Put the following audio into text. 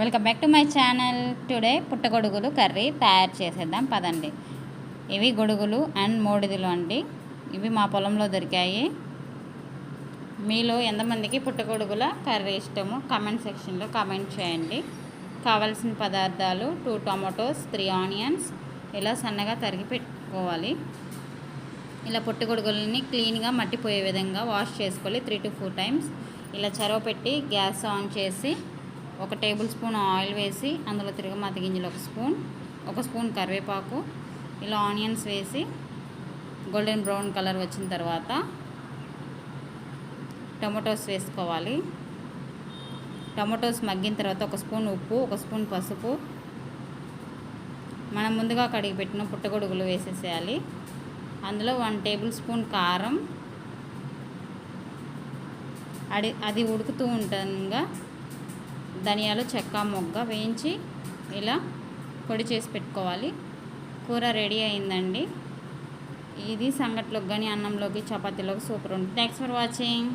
Welcome back to my channel. Today పుట్టగొడుగులు curry తయారు చేసేద్దాం. పదండి. ఇవి గొడుగులు అండ్ మోడిదులు అండి. ఇవి మా పొలంలో దొరికాయి. మీలో ఎంతమందికి పుట్టగొడుగుల కర్రీ ఇష్టము కామెంట్ సెక్షన్లో కామెంట్ చేయండి. కావాల్సిన పదార్థాలు టూ టొమాటోస్ త్రీ ఆనియన్స్ ఇలా సన్నగా తరిగి పెట్టుకోవాలి. ఇలా పుట్టగొడుగులని క్లీన్గా మట్టిపోయే విధంగా వాష్ చేసుకోవాలి. Three to four times. ఇలా చెరవ పెట్టి గ్యాస్ ఆన్ చేసి ఒక టేబుల్ స్పూన్ ఆయిల్ వేసి అందులో తిరగమాత గింజలు ఒక స్పూన్ ఒక స్పూన్ కరివేపాకు ఇలా ఆనియన్స్ వేసి గోల్డెన్ బ్రౌన్ కలర్ వచ్చిన తర్వాత టొమాటోస్ వేసుకోవాలి. టొమాటోస్ మగ్గిన తర్వాత ఒక స్పూన్ ఉప్పు ఒక స్పూన్ పసుపు. మనం ముందుగా కడిగి పెట్టిన పుట్టగొడుగులు వేసేసేయాలి. అందులో వన్ టేబుల్ స్పూన్ కారం. అది అది ఉడుకుతూ ఉండగా ధనియాలు చెక్క మొగ్గ వేయించి ఇలా పొడి చేసి పెట్టుకోవాలి. కూర రెడీ అయిందండి. ఇది సంగట్లోకి కానీ అన్నంలోకి చపాతీలోకి సూపర్ ఉంటుంది. Thanks for watching